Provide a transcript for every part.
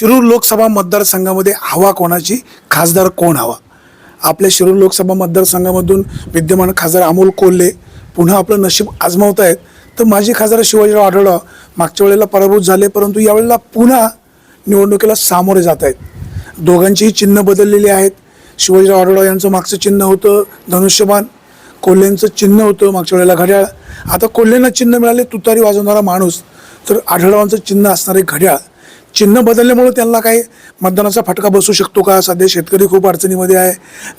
शिरूर लोकसभा मतदारसंघामध्ये हवा कोणाची? खासदार कोण हवा? आपल्या शिरूर लोकसभा मतदारसंघामधून विद्यमान खासदार अमोल कोल्हे पुन्हा आपलं नशीब आजमावत आहेत तर माजी खासदार शिवाजीराव आढळराव मागच्या वेळेला पराभूत झाले परंतु यावेळेला पुन्हा निवडणुकीला सामोरे जात आहेत दोघांचीही चिन्ह बदललेली आहेत. शिवाजीराव आढळराव यांचं मागचं चिन्ह होतं धनुष्यबाण. कोल्हेंचं चिन्ह होतं मागच्या वेळेला घड्याळ. आता कोल्हेंना चिन्ह मिळाले तुतारी वाजवणारा माणूस. तर आढळरावांचं चिन्ह असणारे घड्याळ. चिन्ह बदलल्यामुळे त्यांना काही मतदानाचा फटका बसू शकतो का? सध्या शेतकरी खूप अडचणीमध्ये आहे.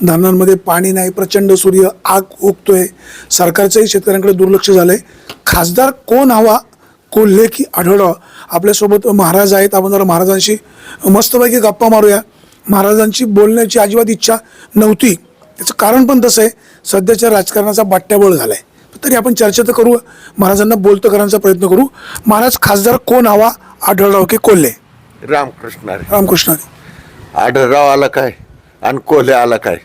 धरणांमध्ये पाणी नाही प्रचंड सूर्य आग उगतोय. सरकारचंही शेतकऱ्यांकडे दुर्लक्ष झालंय. खासदार कोण हवा कोल्हे की आढळवा आपल्यासोबत महाराज आहेत. आपण जरा महाराजांशी मस्तपैकी गप्पा मारूया. महाराजांची बोलण्याची अजिबात इच्छा नव्हती. त्याचं कारण पण तसं आहे. सध्याच्या राजकारणाचा बाट्याबळ झाला आहे तरी आपण चर्चा तर करू. महाराजांना बोलतं करण्याचा प्रयत्न करू. महाराज खासदार कोण हवा आढळराव की कोल्हे? रामकृष्ण हरी. रामकृष्ण हरी. आढळराव आला काय? आणि कोल्हे आला काय?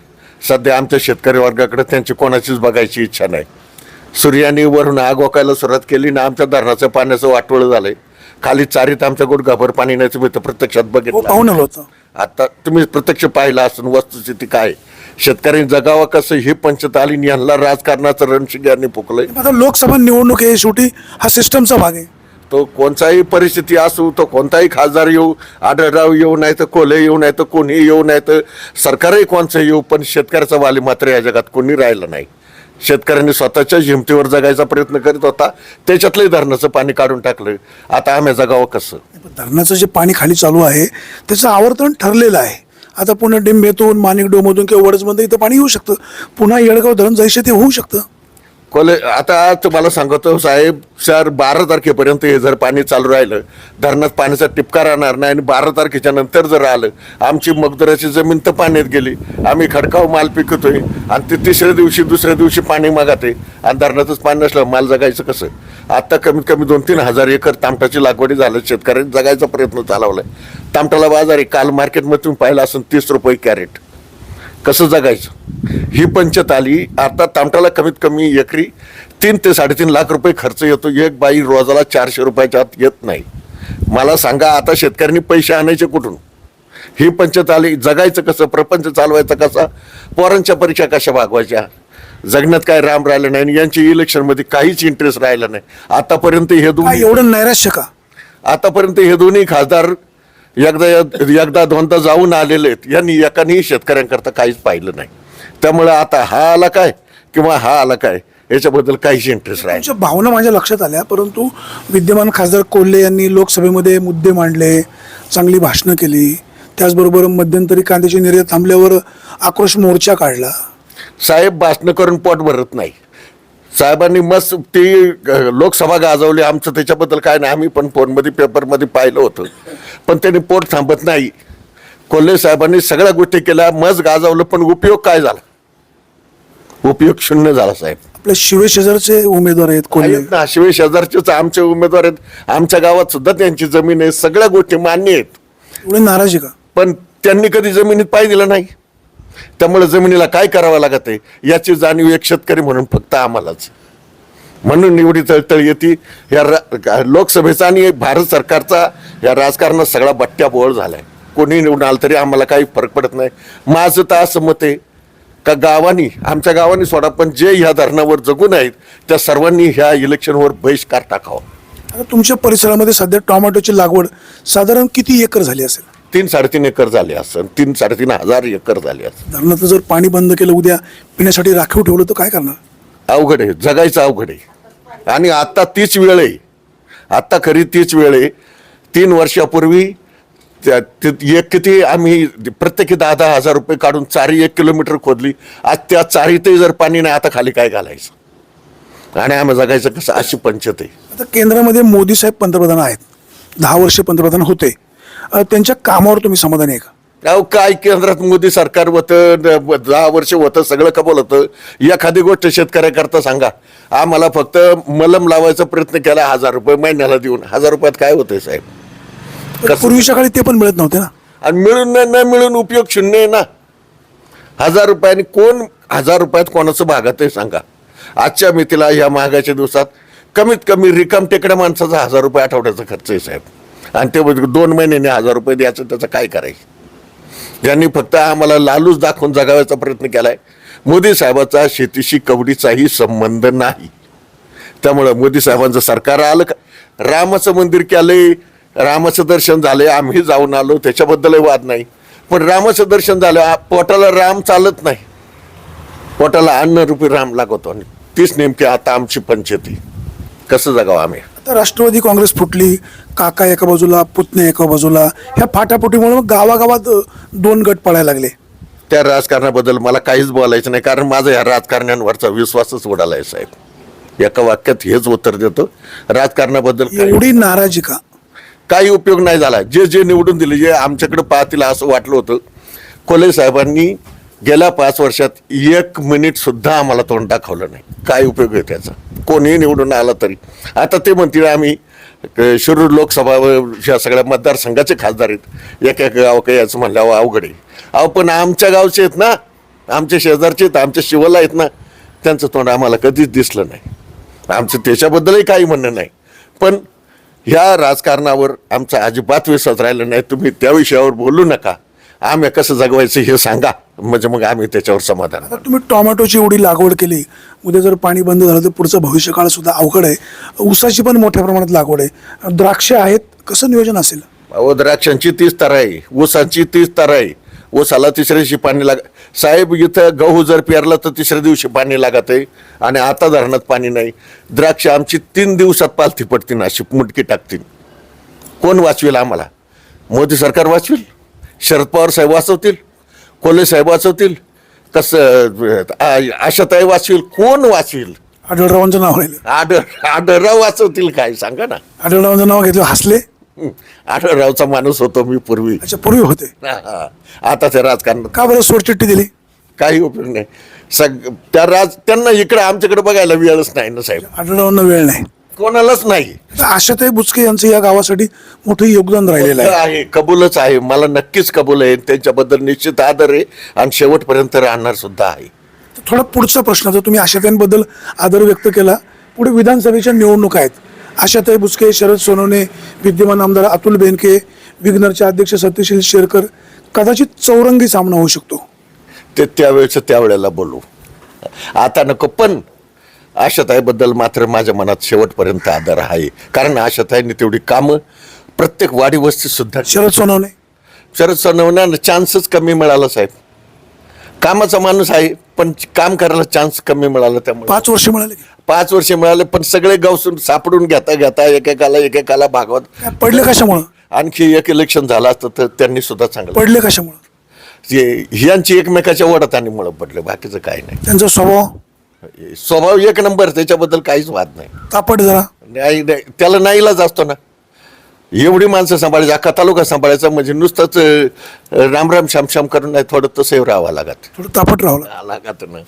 सध्या आमच्या शेतकरी वर्गाकडे त्यांची कोणाचीच बघायची इच्छा नाही. सूर्याने वरून आग ओकायला सुरुवात केली ना आमच्या धरणाचं पाण्याचं वाटोळ झालंय. खाली चारीत आमच्या गुडघाभर पाणी नाही तुम्ही तर प्रत्यक्षात हो बघितलं पाहून आलो होतं. आता तुम्ही प्रत्यक्ष पाहिलं असून वस्तुस्थिती काय? शेतकऱ्यांनी जगावं कसं हे पंचत आली आणि यांना राजकारणाचं रणशिंग यांनी फुकलंय. आता लोकसभा निवडणूक आहे शेवटी हा सिस्टमचा भाग आहे. तो कोणताही परिस्थिती असू तो कोणताही खासदार येऊ आढळराव येऊ नाही तर कोल्हे येऊ नाही तर कोणी येऊ नाही तर सरकारही कोणचं येऊ पण शेतकऱ्याचा वाली मात्र या जगात कोणी राहिलं नाही. शेतकऱ्यांनी स्वतःच्या हिमतीवर जगायचा प्रयत्न करीत होता त्याच्यातलंही धरणाचं पाणी काढून टाकलं. आता आम्ही जगावं कसं? धरणाचं जे पाणी खाली चालू आहे त्याचं आवर्तन ठरलेलं आहे. आता पुन्हा डिंबेतून माणिक डोमधून किंवा वडजमधून इथं पाणी येऊ शकतं. पुन्हा येळगाव धरण जायचं ते होऊ शकतं. कॉलेज आता तुम्हाला सांगतो साहेब सर बारा तारखेपर्यंत हे जर पाणी चालू राहिलं धरणात पाण्याचा टिपका राहणार नाही आणि बारा तारखेच्या नंतर जर आलं आमची मगदराची जमीन तर पाण्यात गेली. आम्ही खडकाव माल पिकतोय आणि ते तिसऱ्या दिवशी दुसऱ्या दिवशी पाणी मागाते आणि धरणातच पाणी नसलं माल जगायचं कसं? आता कमीत कमी दोन तीन हजार एकर तामटाची लागवडी झालं. शेतकऱ्यांनी जगायचा प्रयत्न चालवलाय. तामटाला बाजार आहे. काल मार्केटमध्ये तुम्ही पाहिलं असेल तीस रुपये कॅरेट. कसं जगायचं? ही पंचत आली. आता तामटाला कमीत कमी एकरी तीन ते साडेतीन लाख रुपये खर्च येतो. एक बाई रोजाला चारशे रुपयाच्या आत येत नाही. मला सांगा आता शेतकऱ्यांनी पैसे आणायचे कुठून? ही पंचत आली. जगायचं कसं? प्रपंच चालवायचा कसा? पोरांच्या परीक्षा कशा भागवायच्या? जगण्यात काय राम राहिलं नाही आणि यांची इलेक्शनमध्ये काहीच इंटरेस्ट राहिला नाही. आतापर्यंत हे दोन्ही एवढं नैराश्य का? आतापर्यंत हे दोन्ही खासदार एकदा एकदा दोनदा जाऊन आलेले आहेत. यांनी एकानेही शेतकऱ्यांकरता काहीच पाहिलं नाही. त्यामुळे आता हा आला काय किंवा हा आला काय याच्याबद्दल काहीच इंटरेस्ट तुमच्या भावना माझ्या लक्षात आल्या परंतु विद्यमान खासदार कोल्हे यांनी लोकसभेमध्ये मुद्दे मांडले चांगली भाषणं केली. त्याचबरोबर मध्यंतरी कांद्याची निर्यात थांबल्यावर आक्रोश मोर्चा काढला. साहेब भाषणं करून पोट भरत नाही. साहेबांनी मस्त ती लोकसभा गाजवली. आमचं त्याच्याबद्दल काय नाही. आम्ही पण फोनमध्ये पेपरमध्ये पाहिलं होतं. पण त्यांनी पोट थांबत नाही. कोल्हे साहेबांनी सगळ्या गोष्टी केल्या. मस्त गाजवलं पण उपयोग काय झाला? उपयोग शून्य झाला साहेब. आपल्या शिवे शेजारचे उमेदवार आहेत कोल्हे? आहेत ना शिवाय शेजारचेच आमचे उमेदवार आहेत. आमच्या गावात सुद्धा त्यांची जमीन आहे. सगळ्या गोष्टी मान्य आहेत. एवढे नाराज आहे का? पण त्यांनी कधी जमिनीत पाय दिला नाही? त्यामुळे जमिनीला काय करावं लागत आहे? याची जाणीव एक शेतकरी म्हणून फक्त आम्हालाच. म्हणून निवडी तळतळ येते. या रा- लोकसभेचा आणि भारत सरकारचा या राजकारणात सगळा बट्ट्या बोळ आहे कोणी निवडून आलं तरी आम्हाला काही फरक पडत नाही. माझं तर असं मत आहे का गावानी आमच्या गावानी सोडा पण जे ह्या धरणावर जगून आहेत त्या सर्वांनी ह्या इलेक्शनवर बहिष्कार टाकावा. तुमच्या परिसरामध्ये सध्या टोमॅटोची लागवड साधारण किती एकर झाली असेल? तीन साडेतीन एकर झाले असं तीन साडेतीन हजार एकर झाले असं. धरणाचं जर पाणी बंद केलं उद्या पिण्यासाठी राखीव ठेवलं तर काय करणार? अवघड आहे जगायचं अवघड आहे. आणि आता तीच वेळ आहे. आता खरी तीच वेळ आहे. तीन वर्षापूर्वी त्या- ते- एक किती आम्ही प्रत्येकी दहा दहा हजार रुपये काढून चारी एक किलोमीटर खोदली. आज त्या चारीतही जर पाणी नाही आता खाली काय घालायचं? आणि आम्ही जगायचं कसं? अशी पंचत आहे. आता केंद्रामध्ये मोदी साहेब पंतप्रधान आहेत. दहा वर्ष पंतप्रधान होते. त्यांच्या कामावर तुम्ही समाधानी आहे का? अहो काय केंद्रात मोदी सरकार होतं दहा वर्ष होतं सगळं कबल होतं. एखादी गोष्ट शेतकऱ्याकरता सांगा. आम्हाला फक्त मलम लावायचा प्रयत्न केला हजार रुपये महिन्याला देऊन. हजार रुपयात काय होतंय साहेब? पण कसं? पूर्वीच्या काळी ते पण मिळत नव्हते ना? आणि मिळून न न मिळून उपयोग शून्य आहे ना. हजार रुपयाने कोण हजार रुपयात कोणाचं भागात आहे सांगा. आजच्या मितीला या महागाच्या दिवसात कमीत कमी रिकाम टेकड्या माणसाचा हजार रुपये आठवड्याचा खर्च आहे साहेब. आणि ते दोन महिन्याने हजार रुपये द्यायचं त्याचं काय करायचं? ज्यांनी फक्त आम्हाला लालूच दाखवून जगावायचा प्रयत्न केलाय. मोदी साहेबाचा शेतीशी कवडीचाही संबंध नाही. त्यामुळं मोदी साहेबांचं सरकार आलं का? रामाचं मंदिर केलंय रामाचं दर्शन झालंय आम्ही जाऊन आलो त्याच्याबद्दलही वाद नाही. पण रामाचं दर्शन झालं पोटाला राम चालत नाही. पोटाला अन्न रूपी राम लागवतो आणि तीच नेमकी आता आमची पंचायती कसं जगावं आम्ही? आता राष्ट्रवादी काँग्रेस फुटली काका एका बाजूला पुतणे एका बाजूला ह्या फाटाफुटीमुळे मग गावागावात दोन गट पडायला लागले. त्या राजकारणाबद्दल मला काहीच बोलायचं नाही कारण माझा या राजकारण्यांवरचा विश्वासच उडाला आहे साहेब. एका वाक्यात हेच उत्तर देतो. राजकारणाबद्दल एवढी नाराजी का? काही उपयोग नाही झाला. जे जे निवडून दिले जे आमच्याकडे पाहतील असं वाटलं होतं कोले साहेबांनी गेल्या पाच वर्षात एक मिनिट सुद्धा आम्हाला तोंड दाखवलं नाही. काय उपयोग आहे त्याचा? कोणीही निवडून आला तरी. आता ते म्हणतील आम्ही शिरूर लोकसभा ह्या सगळ्या मतदारसंघाचे खासदार आहेत. एक एक गाव काही याचं म्हणल्यावर अवघड आहे. अहो पण आमच्या गावचे आहेत ना आमच्या शेजारचे आहेत आमच्या शिवला आहेत ना त्यांचं तोंड आम्हाला कधीच दिसलं नाही. आमचं त्याच्याबद्दलही काही म्हणणं नाही. पण ह्या राजकारणावर आमचा अजिबात विश्वास राहिला नाही. तुम्ही त्या विषयावर बोलू नका. आम्ही कसं जगवायचं हे सांगा. म्हणजे मग आम्ही त्याच्यावर समाधान आता तुम्ही टोमॅटोची एवढी लागवड केली उद्या जर पाणी बंद झालं तर पुढचं भविष्यकाळ सुद्धा अवघड आहे. ऊसाची पण मोठ्या प्रमाणात लागवड आहे. द्राक्ष आहेत कसं नियोजन असेल? अहो द्राक्षांची तीस तर आहे. ऊसाची तीस तर आहे. ऊसाला तिसऱ्या दिवशी पाणी लाग साहेब इथं गहू जर पेरला तर तिसऱ्या दिवशी पाणी लागत आहे आणि आता धरणात पाणी नाही. द्राक्ष आमची तीन दिवसात पालथी पडतील अशी मुटकी टाकतील. कोण वाचवेल आम्हाला? मोदी सरकार वाचवेल? शरद पवार साहेब वाचवतील? कोल्हे साहेब वाचवतील? कसं आशाताई वाचवेल कोण वाचवेल आढळरावांचं नाव आडर आडरराव वाचवतील काय? सांगा ना. आढळरावांचं नाव घेतलं हसले. आडररावचा माणूस होतो मी पूर्वी. अच्छा पूर्वी होते. आता त्या राजकारणात का बरं सोडचिठ्ठी दिली? काही उपयोग नाही. सग त्या राज त्यांना इकडे आमच्याकडे बघायला वेळच नाही ना साहेब. आढळरावांना वेळ नाही. कोणालाच नाही. तर आशाताई बुचके यांचं या गावासाठी मोठं योगदान राहिलेलं आहे. आहे कबूलच आहे. मला नक्कीच कबूल आहे. त्यांच्याबद्दल निश्चित आदर आहे आणि शेवटपर्यंत राहणार सुद्धा आहे. थोडा पुढचा प्रश्न जर तुम्ही आशाताईंबद्दल आदर व्यक्त केला पुढे विधानसभेच्या निवडणुका आहेत. आशाताई बुचके शरद सोनवणे विद्यमान आमदार अतुल बेनके विग्नरचे अध्यक्ष सत्यशील शेरकर कदाचित चौरंगी सामना होऊ शकतो. ते त्यावेळेचं त्यावेळेला बोलू. आता नको पण आशाताईबद्दल मात्र माझ्या मनात शेवटपर्यंत आदर आहे. कारण आशाताईंनी तेवढी कामं प्रत्येक वाडी वस्तीत सुद्धा शरद सोनवणे. शरद सोनवण्यानं चान्सच कमी मिळाला साहेब. कामाचा माणूस आहे पण काम करायला चान्स कमी मिळाला त्यामुळे. पाच वर्ष मिळाले पाच वर्ष मिळाले पण सगळे गावसून सापडून घेता घेता एकेकाला एकेकाला भागवत. काय पडले कशामुळं? आणखी एक इलेक्शन झालं असतं तर त्यांनी सुद्धा चांगलं पडले कशामुळं? जे यांची एकमेकाच्या मुळे पडले बाकीचं काही त्यांचा स्वभाव? नाही स्वभाव एक नंबर त्याच्याबद्दल काहीच वाद नाही. तापट जरा. नाही नाही, त्याला नाईलाज असतो ना. एवढी माणसं सांभाळायची अख्खा तालुका सांभाळायचा म्हणजे नुसतंच अं, रामराम श्यामश्याम करून नाही थोडं तसंही राहावं लागत. थोडं तापट राहलं लागत. ना.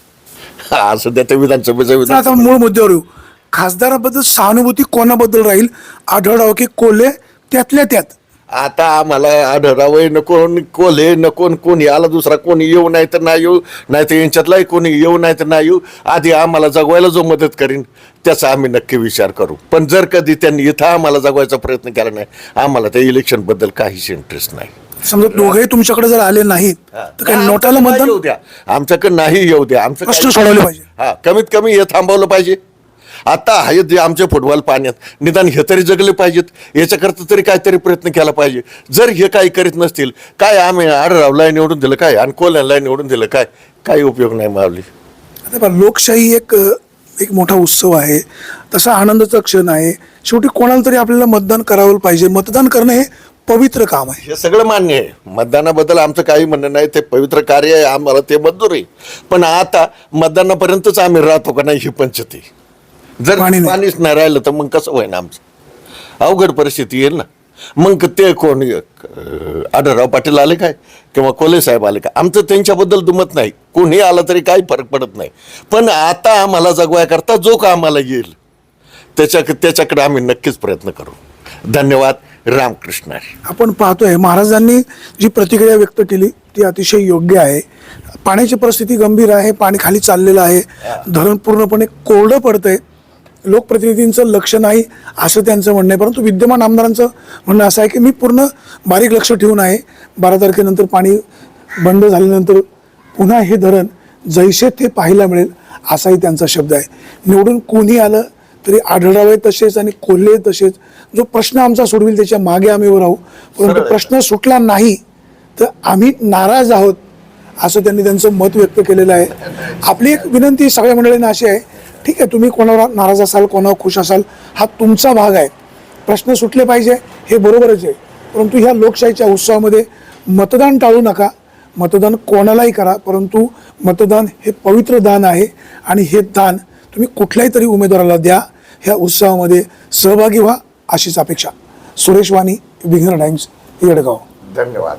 हा, असं त्या विधानसभेचं तर विधान आता मूळ मुद्द्यावर येऊ. खासदाराबद्दल सहानुभूती कोणाबद्दल राहील? आढळराव की कोल्हे? त्यातल्या त्यात. आता आम्हाला आढळावं नको कोल्हे नको न कोणी आला दुसरा कोणी येऊ नाही तर नाही येऊ नाही तर यांच्यातलाही कोणी येऊ नाही तर नाही येऊ आधी आम्हाला जगवायला जो मदत करीन त्याचा आम्ही नक्की विचार करू. पण जर कधी त्यांनी इथं आम्हाला जगवायचा प्रयत्न केला नाही आम्हाला त्या इलेक्शनबद्दल काहीच इंटरेस्ट नाही. समजा दोघेही तुमच्याकडे जर आले नाहीत तर काही नोटाला मतदान येऊ द्या. आमच्याकडे नाही येऊ द्या. आमचं प्रश्न सोडवले पाहिजे. हा कमीत कमी हे थांबवलं पाहिजे. आता आहेत जे आमचे फुटबॉल पाण्यात निदान हे तरी जगले पाहिजेत. याच्याकरता तरी काहीतरी प्रयत्न केला पाहिजे. जर हे काही करीत नसतील काय आम्ही आडरावला निवडून दिलं काय? आणि कोल्ह्याला निवडून दिलं काय? काही उपयोग नाही मावली आता पहा, लोकशाही एक एक मोठा उत्सव आहे. तसा आनंदाचा क्षण आहे. शेवटी कोणाला तरी आपल्याला मतदान करावं पाहिजे. मतदान करणं हे पवित्र काम आहे. हे सगळं मान्य आहे. मतदानाबद्दल आमचं काही म्हणणं नाही. ते पवित्र कार्य आहे. आम्हाला ते मंजूर आहे. पण आता मतदानापर्यंतच आम्ही राहतो का नाही ही पंचती. जर पाणी नाही. पाणीच नाही राहिलं तर मग कसं होईन आमचं? अवघड परिस्थिती येईल ना. मग ते कोण अं, आढळराव पाटील आले काय? किंवा कोले साहेब आले काय? आमचं त्यांच्याबद्दल दुमत नाही. कोणी आलं तरी काही फरक पडत नाही. पण आता आम्हाला जगवायकरता जो का आम्हाला येईल त्याच्या त्याच्याकडे आम्ही नक्कीच प्रयत्न करू. धन्यवाद. रामकृष्ण हरी. आपण पाहतोय महाराजांनी जी प्रतिक्रिया व्यक्त केली ती अतिशय योग्य आहे. पाण्याची परिस्थिती गंभीर आहे पाणी खाली चाललेलं आहे. धरण पूर्णपणे कोरडं पडतंय. लोकप्रतिनिधींचं लक्ष नाही असं त्यांचं म्हणणं आहे. परंतु विद्यमान आमदारांचं म्हणणं असं आहे की मी पूर्ण बारीक लक्ष ठेवून आहे. बारा तारखेनंतर पाणी बंद झाल्यानंतर पुन्हा हे धरण जैसे ते पाहायला मिळेल असाही त्यांचा शब्द आहे. निवडून कोणी आलं तरी आढळरावे तसेच आणि कोल्हे तसेच. जो प्रश्न आमचा सोडविल त्याच्यामागे आम्ही उभं राहू. परंतु प्रश्न सुटला नाही तर आम्ही नाराज आहोत असं त्यांनी त्यांचं मत व्यक्त केलेलं आहे. आपली एक विनंती सगळ्या मंडळींना अशी आहे ठीक आहे तुम्ही कोणावर नाराज असाल कोणावर खुश असाल हा तुमचा भाग आहे. प्रश्न सुटले पाहिजे हे बरोबरच आहे. परंतु ह्या लोकशाहीच्या उत्सवामध्ये मतदान टाळू नका. मतदान कोणालाही करा परंतु मतदान हे पवित्र दान आहे आणि हे दान तुम्ही कुठल्याही तरी उमेदवाराला द्या. ह्या उत्सवामध्ये सहभागी व्हा. अशीच अपेक्षा. सुरेश वाणी विघ्न टाइम्स येडगाव. धन्यवाद.